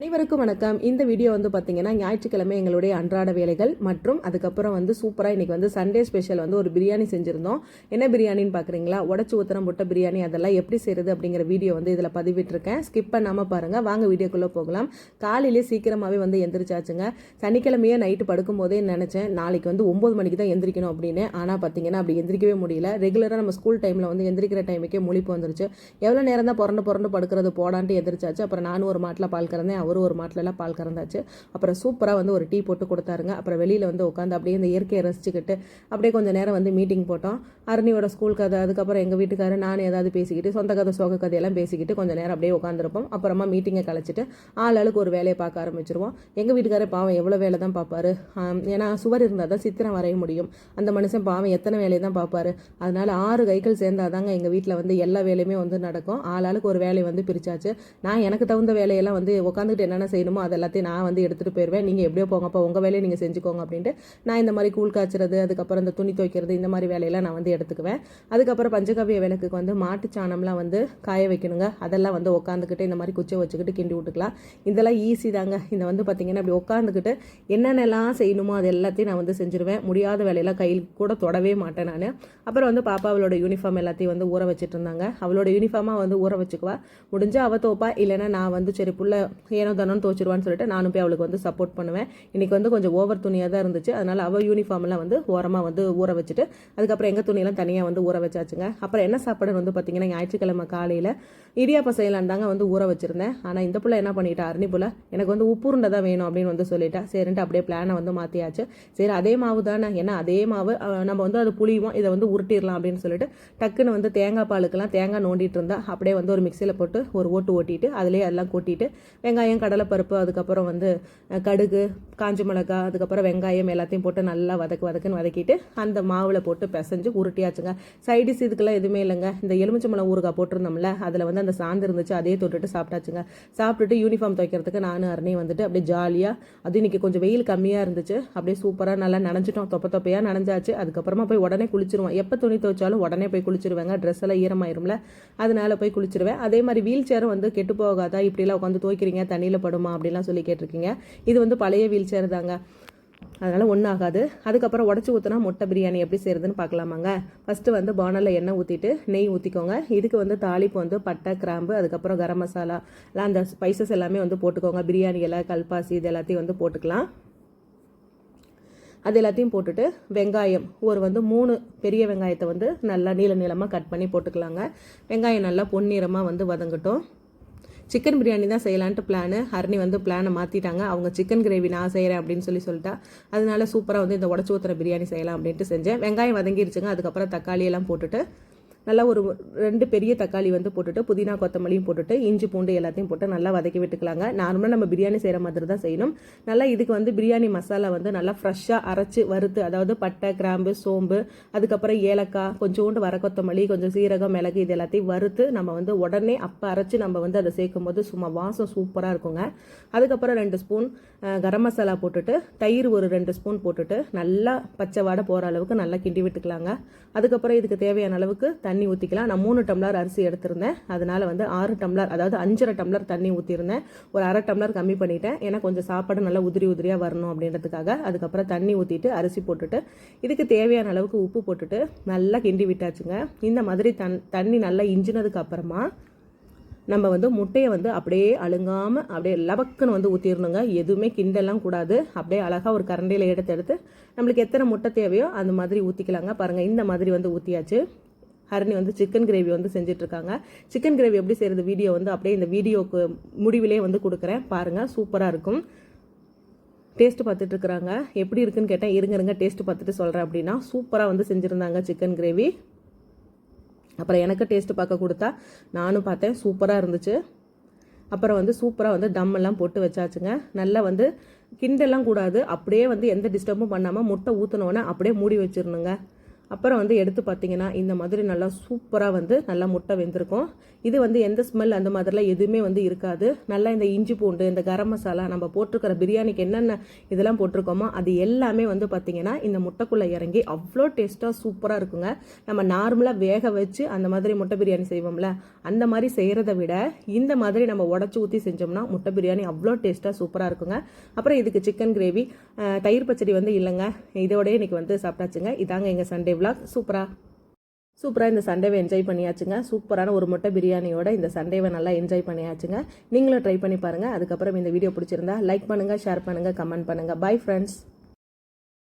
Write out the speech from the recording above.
அனைவருக்கும் வணக்கம். இந்த வீடியோ வந்து பார்த்தீங்கன்னா ஞாயிற்றுக்கிழமை எங்களுடைய அன்றாட வேலைகள் மற்றும் அதுக்கப்புறம் வந்து சூப்பராக இன்னைக்கு வந்து சண்டே ஸ்பெஷல் வந்து ஒரு பிரியாணி செஞ்சுருந்தோம். என்ன பிரியாணின்னு பார்க்குறீங்களா உடச்சி ஊத்திரம் முட்டை பிரியாணி அதெல்லாம் எப்படி செய்கிறது அப்படிங்கிற வீடியோ வந்து இதில் பதிவிட்டிருக்கேன். ஸ்கிப் பண்ணாமல் பாருங்கள் வாங்க வீடியோக்குள்ளே போகலாம். காலையிலே சீக்கிரமாகவே வந்து எந்திரிச்சாச்சுங்க. சனிக்கிழமையே நைட்டு படுக்கும்போதே நினச்சேன் நாளைக்கு வந்து ஒம்பது மணிக்கு தான் எந்திரிக்கணும் அப்படின்னு. ஆனால் பார்த்தீங்கன்னா அப்படி எந்திரிக்கவே முடியல. ரெகுலராக நம்ம ஸ்கூல் டைமில் வந்து எந்திரிக்கிற டைமுக்கே முழிப்பு வந்துருச்சு. எவ்வளோ நேரம் தான் புரண்டு புரண்டு படுக்கிறது போடான்ட்டு எந்திரிச்சாச்சு. அப்புறம் நானும் ஒரு மாட்டில் பால் கறந்தேன். அவரும் ஒரு மாட்டிலலாம் பால் கறந்தாச்சு. அப்புறம் சூப்பராக வந்து ஒரு டீ போட்டு கொடுத்தாருங்க. அப்புறம் வெளியில் வந்து உட்காந்து அப்படியே இந்த இயற்கையை ரசிச்சுக்கிட்டு அப்படியே கொஞ்சம் நேரம் வந்து மீட்டிங் போட்டோம். அருணியோட ஸ்கூல் கதை அதுக்கப்புறம் எங்கள் வீட்டுக்காரர் நான் ஏதாவது பேசிக்கிட்டு சொந்த கதை சோக கதையெல்லாம் பேசிக்கிட்டு கொஞ்சம் நேரம் அப்படியே உட்காந்துருப்போம் அப்புறமா மீட்டிங்கை கழிச்சிட்டு ஆள் ஆளுக்கு ஒரு வேலையை பார்க்க ஆரம்பிச்சிருவோம். எங்கள் வீட்டுக்காரர் பாவம் எவ்வளோ வேலை தான் பார்ப்பாரு. ஏன்னா சுவர் இருந்தால் தான் சித்திரம் வரைய முடியும். அந்த மனுஷன் பாவம் எத்தனை வேலையை தான் பார்ப்பாரு. அதனால் ஆறு கைகள் சேர்ந்தாதாங்க எங்கள் வீட்டில் வந்து எல்லா வேலையுமே வந்து நடக்கும். ஆள் ஆளுக்கு ஒரு வேலையை வந்து பிரிச்சாச்சு. நான் எனக்கு தகுந்த வேலையெல்லாம் வந்து உட்காந்து உட்காந்துட்டு என்னென்ன செய்யணுமோ அது எல்லாத்தையும் நான் வந்து எடுத்துகிட்டு போயிடுவேன் நீங்கள் எப்படியோ போங்கப்பா உங்கள் வேலையை நீங்கள் செஞ்சுக்கோங்க அப்படின்ட்டு நான் இந்த மாதிரி கூழ் காய்ச்சறது அதுக்கப்புறம் இந்த துணி துவைக்கிறது இந்த மாதிரி வேலையெல்லாம் நான் வந்து எடுத்துக்குவேன். அதுக்கப்புறம் பஞ்சகவிய விளக்குக்கு வந்து மாட்டு சாணம்லாம் வந்து காய வைக்கணுங்க. அதெல்லாம் வந்து உட்காந்துக்கிட்டு இந்த மாதிரி குச்சை வச்சுக்கிட்டு கிண்டி விட்டுக்கலாம். இதெல்லாம் ஈஸி தாங்க. இந்த வந்து பார்த்தீங்கன்னா அப்படி உட்காந்துக்கிட்டு என்னென்னலாம் செய்யணுமோ அது எல்லாத்தையும் நான் வந்து செஞ்சுருவேன். முடியாத வேலையெல்லாம் கையில் கூட தொடவே மாட்டேன் நான். அப்புறம் வந்து பாப்பா அவளோட யூனிஃபார்ம் எல்லாத்தையும் வந்து ஊற வச்சுட்டு இருந்தாங்க. அவளோட யூனிஃபார்மாக வந்து ஊற வச்சுக்குவா. முடிஞ்சால் அவ தோப்பா இல்லைன்னா நான் வந்து சரி புள்ள ஏனோ தானோன்னு தோச்சிருவான்னு சொல்லிட்டு நானும் போய் அவளுக்கு வந்து சப்போர்ட் பண்ணுவேன். இன்னைக்கு வந்து கொஞ்சம் ஓவர் துணியாக தான் இருந்துச்சு. அதனால அவள் யூனிஃபார்ம்லாம் வந்து ஓரமாக வந்து ஊற வச்சுட்டு அதுக்கப்புறம் எங்கள் துணியெல்லாம் தனியாக வந்து ஊற வச்சாச்சுங்க. அப்புறம் என்ன சாப்பாடு வந்து பார்த்தீங்கன்னா ஞாயிற்றுக்கிழமை காலையில் இடியாப்ப செய்யலான் தாங்க வந்து ஊற வச்சுருந்தேன். ஆனால் இந்த பிள்ளை என்ன பண்ணிட்டா அருணி புள்ள எனக்கு வந்து உப்புருண்டை தான் வேணும் அப்படின்னு வந்து சொல்லிட்டா. சரின்ட்டு அப்படியே பிளானை வந்து மாற்றியாச்சு சரி அதே மாவு தானே. ஏன்னா அதே மாவு நம்ம வந்து அது புளிவோம் இதை வந்து உருட்டிடலாம் அப்படின்னு சொல்லிட்டு டக்குன்னு வந்து தேங்காய் பாலுக்கெல்லாம் தேங்காய் நோண்டிட்டு இருந்தா அப்படியே வந்து ஒரு மிக்சியில் போட்டு ஒரு ஓட்டு ஓட்டிட்டு அதிலே எல்லாம் கொட்டிட்டு வெங்காயம் கடலைப்பருப்பு அதுக்கப்புறம் வந்து கடுகு காஞ்ச மிளகாய் அதுக்கப்புறம் வெங்காயம் எல்லாத்தையும் போட்டு நல்லா வதக்கு வதக்குன்னு வதக்கிட்டு அந்த மாவில் போட்டு பிசைஞ்சு உருட்டியாச்சுங்க. சைடிஸ் இதுக்கெல்லாம் எதுவுமே இல்லைங்க. இந்த எலுமிச்சம்பழம் ஊறுகாய் போட்டிருந்தோம்ல அதில் வந்து அந்த சாந்து இருந்துச்சு அதே தொட்டுட்டு சாப்பிட்டாச்சுங்க. சாப்பிட்டுட்டு யூனிஃபார்ம் துவைக்கிறதுக்கு நானும் அருணையும் வந்துட்டு அப்படியே ஜாலியாக அது இன்னைக்கு கொஞ்சம் வெயில் கம்மியாக இருந்துச்சு. அப்படியே சூப்பராக நல்லா நனைஞ்சிட்டோம். தொப்ப தொப்பையாக நனைஞ்சாச்சு. அதுக்கப்புறமா போய் உடனே குளிச்சிருவோம். எப்போ துணி துவைச்சாலும் உடனே போய் குளிச்சிருவேங்க. ட்ரெஸ் எல்லாம் ஈரமாயிரும்ல. அதனால போய் குளிச்சிருவேன். அதே மாதிரி வீல் சேரும் வந்து கெட்டு போகாதா? இப்படிலாம் உட்காந்து துவைக்கிறீங்க தண்ணியில் படுமா அப்படிலாம் சொல்லி கேட்டிருக்கீங்க. இது வந்து பழைய வீல் சேர் தாங்க. அதனால் ஒன்றும் ஆகாது. அதுக்கப்புறம் உடச்சி ஊற்றினா முட்டை பிரியாணி எப்படி செய்கிறதுன்னு பார்க்கலாமாங்க. ஃபஸ்ட்டு வந்து பானலில் எண்ணெய் ஊற்றிட்டு நெய் ஊற்றிக்கோங்க இதுக்கு வந்து தாளிப்பு வந்து பட்டை கிராம்பு அதுக்கப்புறம் கரம் மசாலா எல்லாம் அந்த ஸ்பைசஸ் எல்லாமே வந்து போட்டுக்கோங்க. பிரியாணி இலை கல்பாசி இது எல்லாத்தையும் வந்து போட்டுக்கலாம். அது எல்லாத்தையும் போட்டுட்டு வெங்காயம் ஒரு வந்து மூணு பெரிய வெங்காயத்தை வந்து நல்லா நீள நீளமாக கட் பண்ணி போட்டுக்கலாங்க. வெங்காயம் நல்லா பொன்னிறமாக வந்து வதங்கட்டும். சிக்கன் பிரியாணி தான் செய்யலான்ட்டு பிளானு ஹரணி வந்து பிளானை மாற்றிட்டாங்க அவங்க சிக்கன் கிரேவி நான் செய்கிறேன் அப்படின்னு சொல்லி சொல்லிட்டா. அதனால சூப்பராக வந்து இந்த உடச்சி ஊற்றுற பிரியாணி செய்யலாம் அப்படின்ட்டு செஞ்சேன். வெங்காயம் வதங்கிருச்சுங்க. அதுக்கப்புறம் தக்காளி எல்லாம் போட்டுட்டு நல்லா ஒரு ரெண்டு பெரிய தக்காளி வந்து போட்டுட்டு புதினா கொத்தமல்லியும் போட்டுட்டு இஞ்சி பூண்டு எல்லாத்தையும் போட்டு நல்லா வதக்கி விட்டுக்கலாங்க. நார்மலாக நம்ம பிரியாணி செய்கிற மாதிரி தான் செய்யணும். நல்லா இதுக்கு வந்து பிரியாணி மசாலா வந்து நல்லா ஃப்ரெஷ்ஷாக அரைச்சி வறுத்து அதாவது பட்டை கிராம்பு சோம்பு அதுக்கப்புறம் ஏலக்காய் கொஞ்சோண்டு வர கொத்தமல்லி கொஞ்சம் சீரகம் மிளகு இது எல்லாத்தையும் வறுத்து நம்ம வந்து உடனே அப்போ அரைச்சி நம்ம வந்து அதை சேர்க்கும் போது சும்மா வாசம் சூப்பராக இருக்குங்க. அதுக்கப்புறம் ரெண்டு ஸ்பூன் கரம் மசாலா போட்டுட்டு தயிர் ஒரு ரெண்டு ஸ்பூன் போட்டுட்டு நல்லா பச்சை வாடை போகிற அளவுக்கு நல்லா கிண்டி விட்டுக்கலாங்க. அதுக்கப்புறம் இதுக்கு தேவையான அளவுக்கு தண்ணி தண்ணி ஊற்றிக்கலாம் நான் மூணு டம்ளர் அரிசி எடுத்திருந்தேன். அதனால் வந்து ஆறு டம்ளர் அதாவது அஞ்சரை டம்ளர் தண்ணி ஊற்றிருந்தேன் ஒரு அரை டம்ளர் கம்மி பண்ணிட்டேன். ஏன்னா கொஞ்சம் சாப்பாடு நல்லா உதிரி உதிரியாக வரணும் அப்படின்றதுக்காக அதுக்கப்புறம் தண்ணி ஊற்றிட்டு அரிசி போட்டுட்டு இதுக்கு தேவையான அளவுக்கு உப்பு போட்டுட்டு நல்லா கிண்டி விட்டாச்சுங்க. இந்த மாதிரி தன் தண்ணி நல்லா இஞ்சினதுக்கு அப்புறமா நம்ம வந்து முட்டையை வந்து அப்படியே அழுங்காமல் அப்படியே லபக்குன்னு வந்து ஊற்றிடணுங்க எதுவுமே கிண்டெல்லாம் கூடாது. அப்படியே அழகாக ஒரு கரண்டியில் எடுத்து எடுத்து நம்மளுக்கு எத்தனை முட்டை தேவையோ அந்த மாதிரி ஊற்றிக்கலாங்க பாருங்கள் இந்த மாதிரி வந்து ஊற்றியாச்சு ஹரணி வந்து சிக்கன் கிரேவி வந்து செஞ்சிட்ருக்காங்க. சிக்கன் கிரேவி எப்படி செய்கிறது வீடியோ வந்து அப்படியே இந்த வீடியோக்கு முடிவிலே வந்து கொடுக்குறேன். பாருங்கள் சூப்பராக இருக்கும். டேஸ்ட் பார்த்துட்டு இருக்கிறாங்க எப்படி இருக்குன்னு கேட்டேன் இருங்க இருங்க டேஸ்ட் பார்த்துட்டு சொல்கிறேன் அப்படின்னா சூப்பராக வந்து செஞ்சுருந்தாங்க சிக்கன் கிரேவி. அப்புறம் எனக்கு டேஸ்ட் பார்க்க கொடுத்தா நானும் பார்த்தேன் சூப்பராக இருந்துச்சு. அப்புறம் வந்து சூப்பராக வந்து டம்மெல்லாம் போட்டு வச்சாச்சுங்க. நல்லா வந்து கிண்டெல்லாம் கூடாது. அப்படியே வந்து எந்த டிஸ்டர்பும் பண்ணாமல் முட்டை ஊற்றினோன்னே அப்படியே மூடி வச்சிடணுங்க அப்புறம் வந்து எடுத்து பார்த்தீங்கன்னா இந்த மாதிரி நல்லா சூப்பராக வந்து நல்லா முட்டை வெந்திருக்கும். இது வந்து எந்த ஸ்மெல் அந்த மாதிரிலாம் எதுவுமே வந்து இருக்காது. நல்லா இந்த இஞ்சி பூண்டு இந்த கரம் மசாலா நம்ம போட்டிருக்கிற பிரியாணிக்கு என்னென்ன இதெல்லாம் போட்டிருக்கோமோ அது எல்லாமே வந்து பார்த்தீங்கன்னா இந்த முட்டைக்குள்ளே இறங்கி அவ்வளோ டேஸ்ட்டாக சூப்பராக இருக்குங்க. நம்ம நார்மலாக வேக வச்சு அந்த மாதிரி முட்டை பிரியாணி செய்வோம்ல அந்த மாதிரி செய்கிறத விட இந்த மாதிரி நம்ம உடச்சி ஊற்றி செஞ்சோம்னா முட்டை பிரியாணி அவ்வளோ டேஸ்ட்டாக சூப்பராக இருக்குங்க. அப்புறம் இதுக்கு சிக்கன் கிரேவி தயிர் பச்சடி வந்து இல்லைங்க. இதோடய இன்றைக்கி வந்து சாப்பிட்டாச்சுங்க. இதாங்க எங்கள் சண்டே vlog சூப்பராக சூப்பராக இந்த சண்டேவை என்ஜாய் பண்ணியாச்சுங்க. சூப்பரான ஒரு முட்டை பிரியாணியோட இந்த சண்டேவை நல்லா என்ஜாய் பண்ணியாச்சுங்க. நீங்களும் ட்ரை பண்ணி பாருங்கள் அதுக்கப்புறம் இந்த வீடியோ பிடிச்சிருந்தா லைக் பண்ணுங்கள் ஷேர் பண்ணுங்கள் கமெண்ட் பண்ணுங்கள் பை ஃப்ரெண்ட்ஸ்